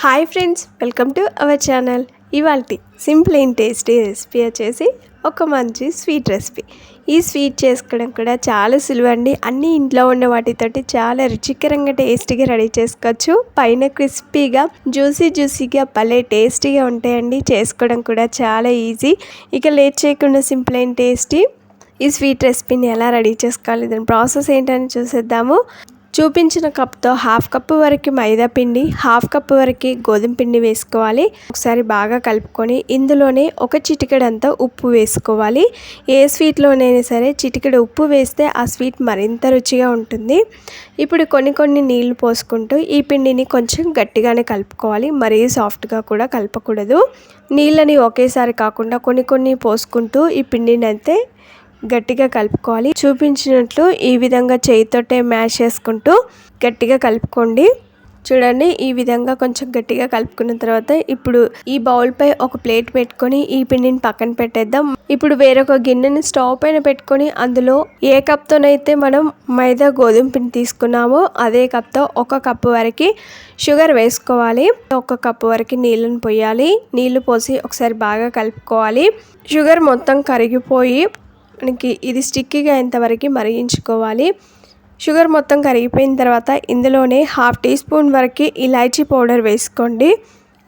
Hi friends welcome to our channel. ఇవాళ simple and tasty recipe వచ్చేసి ఒక మంచి స్వీట్ రెసిపీ. ఈ స్వీట్ చేసుకోవడం కూడా చాలా సులువు అండి. అన్నీ ఇంట్లో ఉన్న వాటితోటి చాలా రుచికరంగా టేస్టీగా రెడీ చేసుకోవచ్చు. పైన క్రిస్పీగా జ్యూసీ జ్యూసీగా భలే టేస్టీగా ఉంటాయండి. చేసుకోవడం కూడా చాలా ఈజీ. ఇక లేట్ చేయకుండా సింపుల్ అండ్ టేస్టీ ఈ స్వీట్ రెసిపీని ఎలా రెడీ చేసుకోవాలి దాని ప్రాసెస్ ఏంటని చూసేద్దాము. చూపించిన కప్తో హాఫ్ కప్ వరకు మైదా పిండి హాఫ్ కప్ వరకు గోధుమ పిండి వేసుకోవాలి. ఒకసారి బాగా కలుపుకొని ఇందులోనే ఒక చిటికెడంతా ఉప్పు వేసుకోవాలి. ఏ స్వీట్లోనైనా సరే చిటికెడు ఉప్పు వేస్తే ఆ స్వీట్ మరింత రుచిగా ఉంటుంది. ఇప్పుడు కొన్ని కొన్ని నీళ్ళు పోసుకుంటూ ఈ పిండిని కొంచెం గట్టిగానే కలుపుకోవాలి. మరీ సాఫ్ట్గా కూడా కలపకూడదు. నీళ్ళని ఒకేసారి కాకుండా కొన్ని కొన్ని పోసుకుంటూ ఈ పిండిని అయితే గట్టిగా కలుపుకోవాలి. చూపించినట్లు ఈ విధంగా చేయితోటే మ్యాష్ చేసుకుంటూ గట్టిగా కలుపుకోండి. చూడండి ఈ విధంగా కొంచెం గట్టిగా కలుపుకున్న తర్వాత ఇప్పుడు ఈ బౌల్ పై ఒక ప్లేట్ పెట్టుకొని ఈ పిండిని పక్కన పెట్టేద్దాం. ఇప్పుడు వేరొక గిన్నెని స్టవ్ పైన పెట్టుకొని అందులో ఏ కప్తోనైతే మనం మైదా గోధుమ పిండి తీసుకున్నామో అదే కప్తో ఒక కప్పు వరకు షుగర్ వేసుకోవాలి. ఒక కప్పు వరకు నీళ్ళని పోయాలి. నీళ్ళు పోసి ఒకసారి బాగా కలుపుకోవాలి. షుగర్ మొత్తం కరిగిపోయి మనకి ఇది స్టిక్కీగా అయ్యేంతవరకు మరిగించుకోవాలి. షుగర్ మొత్తం కరిగిపోయిన తర్వాత ఇందులోనే హాఫ్ టీ స్పూన్ వరకు ఇలాచీ పౌడర్ వేసుకోండి.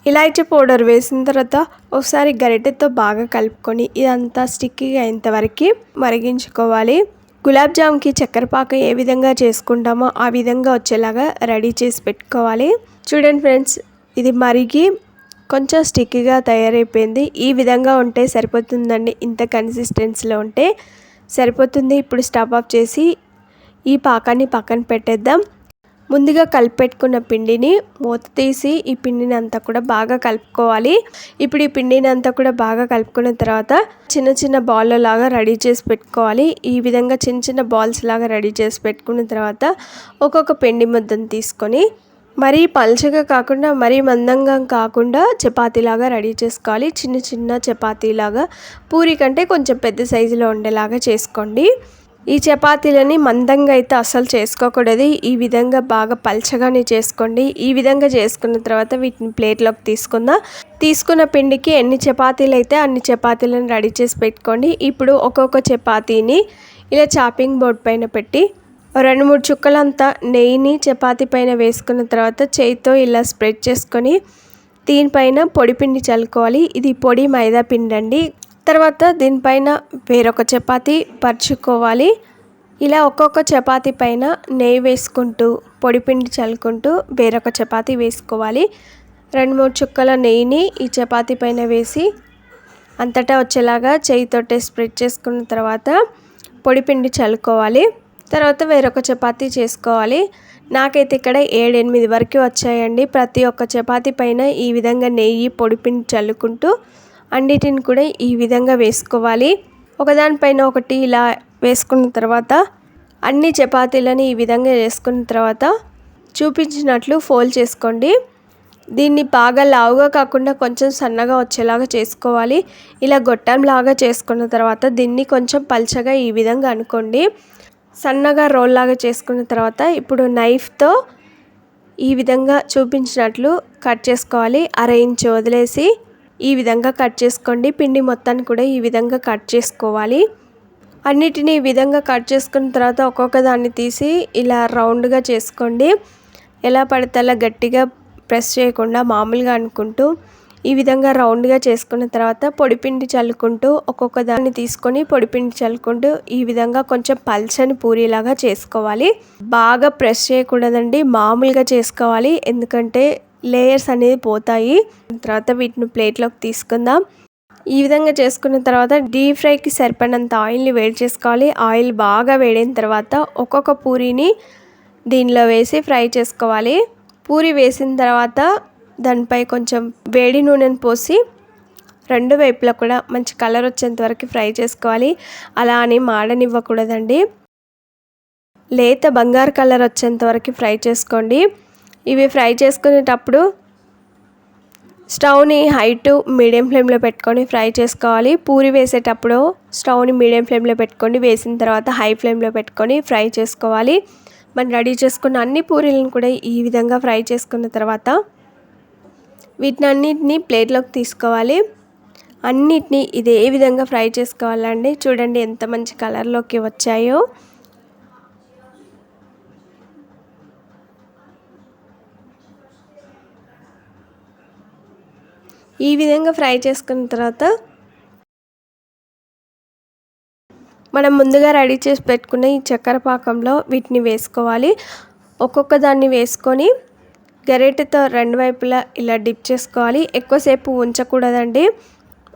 ఇలాచీ పౌడర్ వేసిన తర్వాత ఒకసారి గరిటెతో బాగా కలుపుకొని ఇదంతా స్టిక్కీగా అయ్యేంతవరకు మరిగించుకోవాలి. గులాబ్ జామ్కి చక్కెర పాక ఏ విధంగా చేసుకుంటామో ఆ విధంగా వచ్చేలాగా రెడీ చేసి పెట్టుకోవాలి. చూడండి ఫ్రెండ్స్ ఇది మరిగి కొంచెం స్టిక్కీగా తయారైపోయింది. ఈ విధంగా ఉంటే సరిపోతుందండి. ఇంత కన్సిస్టెన్సీలో ఉంటే సరిపోతుంది. ఇప్పుడు స్టవ్ ఆఫ్ చేసి ఈ పాకాన్ని పక్కన పెట్టేద్దాం. ముందుగా కలిపెట్టుకున్న పిండిని మూత తీసి ఈ పిండిని అంతా కూడా బాగా కలుపుకోవాలి. ఇప్పుడు ఈ పిండిని అంతా కూడా బాగా కలుపుకున్న తర్వాత చిన్న చిన్న బాల్ లాగా రెడీ చేసి పెట్టుకోవాలి. ఈ విధంగా చిన్న చిన్న బాల్స్ లాగా రెడీ చేసి పెట్టుకున్న తర్వాత ఒక్కొక్క పిండి ముద్దను తీసుకొని మరీ పల్చగా కాకుండా మరీ మందంగా కాకుండా చపాతీలాగా రెడీ చేసుకోవాలి. చిన్న చిన్న చపాతీలాగా పూరి కంటే కొంచెం పెద్ద సైజులో ఉండేలాగా చేసుకోండి. ఈ చపాతీలని మందంగా అయితే అస్సలు చేసుకోకూడదు. ఈ విధంగా బాగా పల్చగానే చేసుకోండి. ఈ విధంగా చేసుకున్న తర్వాత వీటిని ప్లేట్లోకి తీసుకుందాం. తీసుకున్న పిండికి ఎన్ని చపాతీలు అయితే అన్ని చపాతీలను రెడీ చేసి పెట్టుకోండి. ఇప్పుడు ఒక్కొక్క చపాతీని ఇలా చాపింగ్ బోర్డ్ పైన పెట్టి రెండు మూడు చుక్కలంతా నెయ్యిని చపాతి పైన వేసుకున్న తర్వాత చేయితో ఇలా స్ప్రెడ్ చేసుకొని దీనిపైన పొడి పిండి చల్లుకోవాలి. ఇది పొడి మైదా పిండి అండి. తర్వాత దీనిపైన వేరొక చపాతి పరుచుకోవాలి. ఇలా ఒక్కొక్క చపాతీ పైన నెయ్యి వేసుకుంటూ పొడి పిండి చల్లుకుంటూ వేరొక చపాతీ వేసుకోవాలి. రెండు మూడు చుక్కల నెయ్యిని ఈ చపాతీ పైన వేసి అంతటా వచ్చేలాగా చేయితోటే స్ప్రెడ్ చేసుకున్న తర్వాత పొడి పిండి చల్లుకోవాలి. తర్వాత వేరొక చపాతీ చేసుకోవాలి. నాకైతే ఇక్కడ ఏడెనిమిది వరకు వచ్చాయండి. ప్రతి ఒక్క చపాతీ పైన ఈ విధంగా నెయ్యి పొడిపిండి చల్లుకుంటూ అన్నిటిని కూడా ఈ విధంగా వేసుకోవాలి. ఒకదానిపైన ఒకటి ఇలా వేసుకున్న తర్వాత అన్ని చపాతీలని ఈ విధంగా వేసుకున్న తర్వాత చూపించినట్లు ఫోల్డ్ చేసుకోండి. దీన్ని బాగా లావుగా కాకుండా కొంచెం సన్నగా వచ్చేలాగా చేసుకోవాలి. ఇలా గొట్టంలాగా చేసుకున్న తర్వాత దీన్ని కొంచెం పల్చగా ఈ విధంగా అనుకోండి. సన్నగా రోల్ లాగా చేసుకున్న తర్వాత ఇప్పుడు నైఫ్తో ఈ విధంగా చూపించినట్లు కట్ చేసుకోవాలి. అర ఇంచు వదిలేసి ఈ విధంగా కట్ చేసుకోండి. పిండి మొత్తాన్ని కూడా ఈ విధంగా కట్ చేసుకోవాలి. అన్నిటిని ఈ విధంగా కట్ చేసుకున్న తర్వాత ఒక్కొక్క దాన్ని తీసి ఇలా రౌండ్గా చేసుకోండి. ఎలా పడితే అలా గట్టిగా ప్రెస్ చేయకుండా మామూలుగా అనుకుంటూ ఈ విధంగా రౌండ్గా చేసుకున్న తర్వాత పొడిపిండి చల్లుకుంటూ ఒక్కొక్క దాన్ని తీసుకొని పొడిపిండి చల్లుకుంటూ ఈ విధంగా కొంచెం పల్చని పూరిలాగా చేసుకోవాలి. బాగా ప్రెస్ చేయకూడదండి మామూలుగా చేసుకోవాలి. ఎందుకంటే లేయర్స్ అనేది పోతాయి. తర్వాత వీటిని ప్లేట్లోకి తీసుకుందాం. ఈ విధంగా చేసుకున్న తర్వాత డీప్ ఫ్రైకి సరిపడినంత ఆయిల్ని వేడి చేసుకోవాలి. ఆయిల్ బాగా వేడిన తర్వాత ఒక్కొక్క పూరీని దీనిలో వేసి ఫ్రై చేసుకోవాలి. పూరి వేసిన తర్వాత దానిపై కొంచెం వేడి నూనెను పోసి రెండు వైపులా కూడా మంచి కలర్ వచ్చేంత వరకు ఫ్రై చేసుకోవాలి. అలా అని మాడనివ్వకూడదండి. లేత బంగారు కలర్ వచ్చేంత వరకు ఫ్రై చేసుకోండి. ఇవి ఫ్రై చేసుకునేటప్పుడు స్టవ్ని హై టు మీడియం ఫ్లేమ్లో పెట్టుకొని ఫ్రై చేసుకోవాలి. పూరి వేసేటప్పుడు స్టవ్ని మీడియం ఫ్లేమ్లో పెట్టుకొని వేసిన తర్వాత హై ఫ్లేమ్లో పెట్టుకొని ఫ్రై చేసుకోవాలి. మనం రెడీ చేసుకున్న అన్ని పూరీలను కూడా ఈ విధంగా ఫ్రై చేసుకున్న తర్వాత వీటినన్నిటిని ప్లేట్లోకి తీసుకోవాలి. అన్నిటినీ ఇదే విధంగా ఫ్రై చేసుకోవాలండి? చూడండి ఎంత మంచి కలర్లోకి వచ్చాయో. ఈ విధంగా ఫ్రై చేసుకున్న తర్వాత మనం ముందుగా రెడీ చేసి పెట్టుకున్న ఈ చక్కెర పాకంలో వీటిని వేసుకోవాలి. ఒక్కొక్క దాన్ని వేసుకొని గరిటెతో రెండు వైపులా ఇలా డిప్ చేసుకోవాలి. ఎక్కువసేపు ఉంచకూడదండి.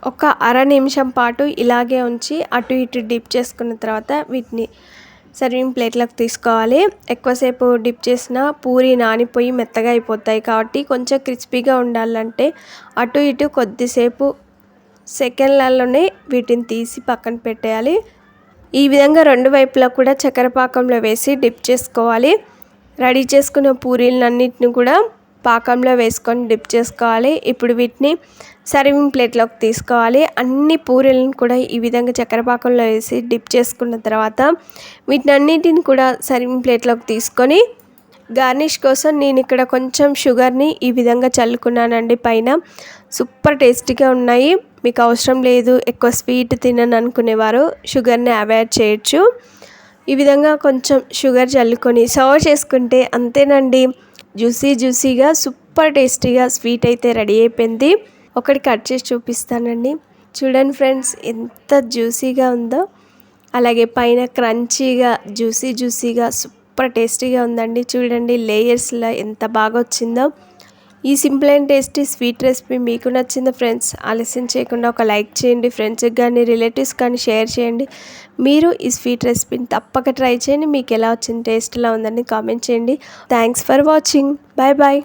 ఒక అర నిమిషం పాటు ఇలాగే ఉంచి అటు ఇటు డిప్ చేసుకున్న తర్వాత వీటిని సర్వింగ్ ప్లేట్లోకి తీసుకోవాలి. ఎక్కువసేపు డిప్ చేసిన పూరి నానిపోయి మెత్తగా అయిపోతాయి కాబట్టి కొంచెం క్రిస్పీగా ఉండాలంటే అటు ఇటు కొద్దిసేపు సెకండ్లలోనే వీటిని తీసి పక్కన పెట్టేయాలి. ఈ విధంగా రెండు వైపులా కూడా చక్కెర పాకంలో వేసి డిప్ చేసుకోవాలి. రెడీ చేసుకున్న పూరీలన్నిటిని కూడా పాకంలో వేసుకొని డిప్ చేసుకోవాలి. ఇప్పుడు వీటిని సర్వింగ్ ప్లేట్లోకి తీసుకోవాలి. అన్ని పూరీలను కూడా ఈ విధంగా చక్కెర పాకంలో వేసి డిప్ చేసుకున్న తర్వాత వీటిని అన్నిటిని కూడా సర్వింగ్ ప్లేట్లోకి తీసుకొని గార్నిష్ కోసం నేను ఇక్కడ కొంచెం షుగర్ని ఈ విధంగా చల్లుకున్నానండి. పైన సూపర్ టేస్టీగా ఉన్నాయి. మీకు అవసరం లేదు. ఎక్కువ స్వీట్ తినని అనుకునేవారు షుగర్ని అవాయిడ్ చేయొచ్చు. ఈ విధంగా కొంచెం షుగర్ చల్లుకొని సర్వ్ చేసుకుంటే అంతేనండి. జ్యూసీ జ్యూసీగా సూపర్ టేస్టీగా స్వీట్ అయితే రెడీ అయిపోయింది. ఒకటి కట్ చేసి చూపిస్తానండి. చూడండి ఫ్రెండ్స్ ఎంత జ్యూసీగా ఉందో. అలాగే పైన క్రంచీగా జ్యూసీ జ్యూసీగా సూపర్ టేస్టీగా ఉందండి. చూడండి లేయర్స్లో ఎంత బాగా వచ్చిందో. ఈ simple and tasty sweet recipe మీకు నచ్చింది ఫ్రెండ్స్ ఆలస్యం చేయకుండా ఒక లైక్ చేయండి. ఫ్రెండ్స్కి కానీ రిలేటివ్స్ కానీ షేర్ చేయండి. మీరు ఈ స్వీట్ రెసిపీని తప్పక ట్రై చేయండి. మీకు ఎలా వచ్చింది టేస్ట్ ఎలా ఉందని కామెంట్ చేయండి. Thanks for watching. Bye bye